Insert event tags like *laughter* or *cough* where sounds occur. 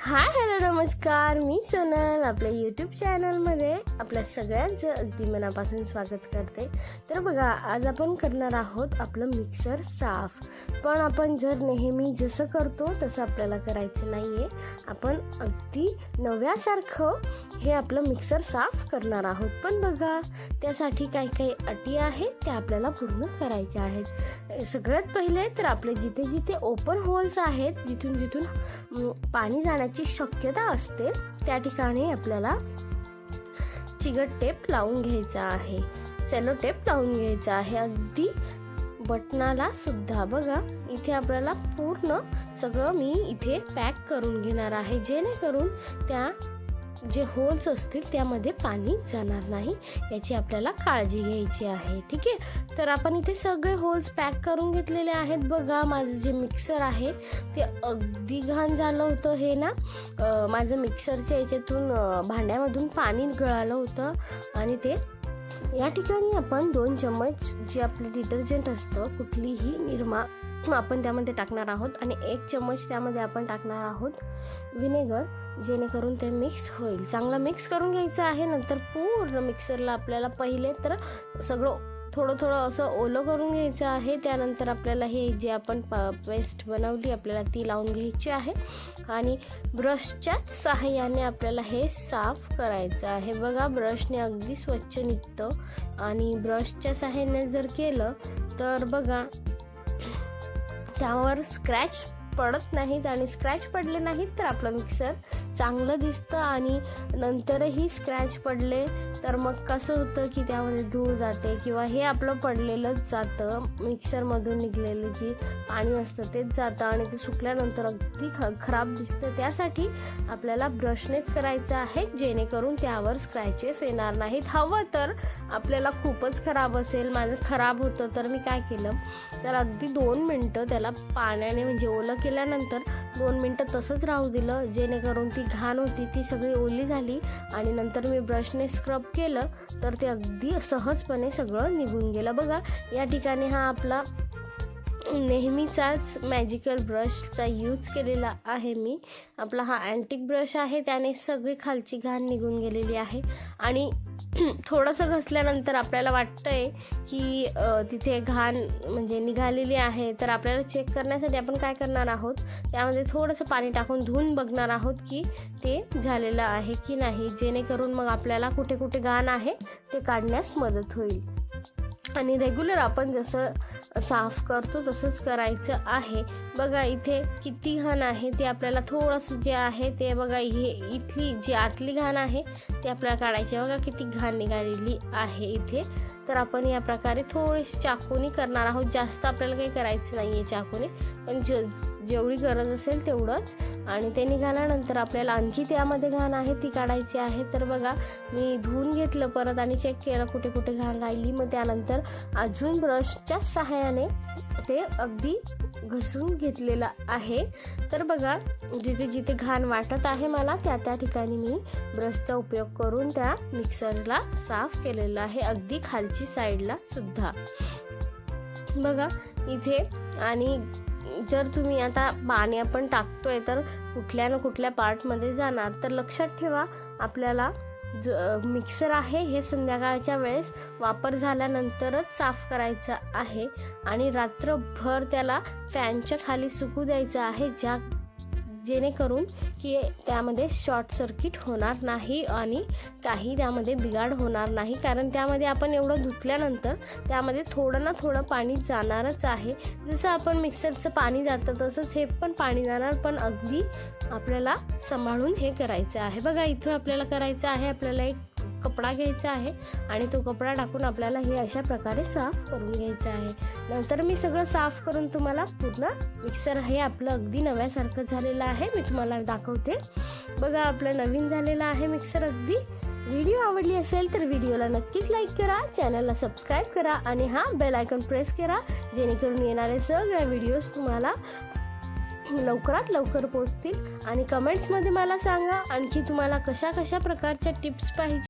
Hi hello नमस्कार. मी सोनल आपल्या YouTube चॅनलमध्ये आपल्या सगळ्यांचं अगदी मनापासून स्वागत करते. तर बघा आज आपण करणार आहोत आपलं मिक्सर साफ. पण आपण जर नेहमी जसं करतो तसं आपल्याला करायचं नाही आहे आपण अगदी नव्यासारखं हे आपलं मिक्सर साफ करणार आहोत. पण बघा त्यासाठी काही काही अटी आहेत त्या आपल्याला पूर्ण करायच्या आहेत. सगळ्यात पहिले तर आपले जिथे जिथे ओपन होल्स आहेत जिथून जिथून पाणी जाण्या होण्याची शक्यता असते त्या ठिकाणी आपल्याला चिगट टेप लावून घ्यायचा आहे. सेलो टेप लावून घ्यायचा आहे. अगदी बटनाला सुद्धा. बघा इथे आपल्याला पूर्ण सगळं मी इथे पॅक करून घेणार आहे. जेणेकरून त्या जे होल्स असतील त्यामध्ये पाणी जाणार नाही. याची आपल्याला काळजी घ्यायची आहे. ठीक आहे? तर आपण इथे सगळे होल्स पॅक करून घेतलेले आहेत बघा. माझं जे मिक्सर आहे ते अगदी घाण झालं होतं हे ना. माझं मिक्सरच्या याच्यातून भांड्यामधून पाणी गळालं होतं. आणि ते या ठिकाणी आपण दोन चम्मच जे आपलं डिटर्जंट असतं कुठलीही निरमा आपण त्यामध्ये टाकणार आहोत आणि एक चम्मच त्यामध्ये आपण टाकणार आहोत विनेगर जेणेकरून ते मिक्स होईल. चांगलं मिक्स करून घ्यायचं आहे नंतर पूर्ण मिक्सरला आपल्याला पहिले तर सगळं थोडं थोडं असं ओलं करून घ्यायचं आहे. त्यानंतर आपल्याला हे जे आपण प पेस्ट बनवली आपल्याला ती लावून घ्यायची आहे. आणि ब्रशच्याच सहाय्याने आपल्याला हे साफ करायचं आहे. बघा ब्रशने अगदी स्वच्छ निघतं. आणि ब्रशच्या सहाय्याने जर केलं तर बघा त्यावर स्क्रॅच पडत नाहीत आणि स्क्रॅच पडले नाहीत तर आपलं मिक्सर चांगलं दिसतं आणि नंतरही स्क्रॅच पडले तर मग कसं होतं की त्यामध्ये धूळ जाते किंवा हे आपलं पडलेलंच जातं. मिक्सरमधून निघलेलं जे पाणी असतं तेच जातं आणि ते सुकल्यानंतर अगदी ख खराब दिसतं. त्यासाठी आपल्याला ब्रशनेच करायचं आहे जेणेकरून त्यावर स्क्रॅचेस येणार नाहीत. हवं तर आपल्याला खूपच खराब असेल. माझं खराब होतं तर मी काय केलं? तर अगदी दोन मिनटं त्याला पाण्याने म्हणजे ओलं केल्यानंतर दोन मिनटं तसंच राहू दिलं. जेणेकरून ती घाण होती ती सगळी ओली झाली आणि नंतर मी ब्रशने स्क्रब केलं तर ते अगदी सहजपणे सगळं निघून गेलं. बघा या ठिकाणी हा आपला नेहमीचाच मॅजिकल ब्रशचा यूज केलेला आहे मी. आपला हा अँटिक ब्रश आहे त्याने सगळी खालची घाण निघून गेलेली आहे. आणि *clears throat* थोडंसं घसल्यानंतर आपल्याला वाटतंय की तिथे घाण म्हणजे निघालेली आहे. तर आपल्याला चेक करण्यासाठी आपण काय करणार आहोत? त्यामध्ये थोडंसं पाणी टाकून धुवून बघणार आहोत की ते झालेलं आहे की नाही. जेणेकरून मग आपल्याला कुठे कुठे घाण आहे ते काढण्यास मदत होईल. आणि रेग्युलर आपण जसं साफ करतो तसंच करायचं आहे. बघा इथे किती घाण आहे ते आपल्याला थोडंसं जे आहे ते बघा हे इथली जी आतली घाण आहे ते आपल्याला काढायची बघा किती घाण निघालेली आहे इथे. तर आपण या प्रकारे थोडीशी चाकूनी करणार आहोत. जास्त आपल्याला काही करायचं नाही आहे चाकूने. पण जे जेवढी गरज असेल तेवढंच. आणि ते निघाल्यानंतर आपल्याला आणखी त्यामध्ये घाण आहे ती काढायची आहे. तर बघा मी धुवून घेतलं परत आणि चेक केलं कुठे कुठे घाण राहिली. मग त्यानंतर अजून ब्रशच्या सहाय्याने ते अगदी घसून घेतलेलं आहे. तर बघा जिथे जिथे घाण वाटत आहे मला त्या त्या ठिकाणी मी ब्रशचा उपयोग करून त्या मिक्सरला साफ केलेलं आहे. अगदी खालची साईडला सुद्धा. बघा इथे आणि जर तुम्ही आता पाणी आपण टाकतोय तर कुठल्या ना कुठल्या पार्टमध्ये जाणार. तर लक्षात ठेवा आपल्याला जो मिक्सर आहे हे संध्याकाळच्या वेळेस वापर झाल्यानंतरच साफ करायचं आहे. आणि रात्रभर त्याला फॅनच्या खाली सुकू द्यायचं आहे ज्या जेणेकरून की त्यामध्ये शॉर्ट सर्किट होणार नाही आणि काही त्यामध्ये बिघाड होणार नाही. कारण त्यामध्ये आपण एवढं धुतल्यानंतर त्यामध्ये थोडं ना थोडं पाणी जाणारच आहे. जसं आपण मिक्सरचं पाणी जातं तसंच हे पण पाणी जाणार पण अगदी आपल्याला सांभाळून हे करायचं आहे. बघा इथं आपल्याला करायचं आहे आपल्याला एक कपडा घ्यायचा आहे आणि तो कपडा टाकून आपल्याला हे अशा प्रकारे साफ करून घ्यायचं आहे. नंतर मी सगळं साफ करून तुम्हाला पूर्ण मिक्सर हे आपलं अगदी नव्यासारखं झालेलं आहे. मी तुम्हाला दाखवते. बघा आपलं नवीन झालेलं आहे मिक्सर अगदी. व्हिडिओ आवडली असेल तर व्हिडिओला नक्कीच लाईक करा चॅनलला सबस्क्राईब करा आणि हा बेल आयकॉन प्रेस करा जेणेकरून येणारे सगळ्या व्हिडिओज तुम्हाला लवकरात लवकर पोचतील आणि कमेंट्समध्ये मला सांगा आणखी तुम्हाला कशा कशा प्रकारच्या टिप्स पाहिजे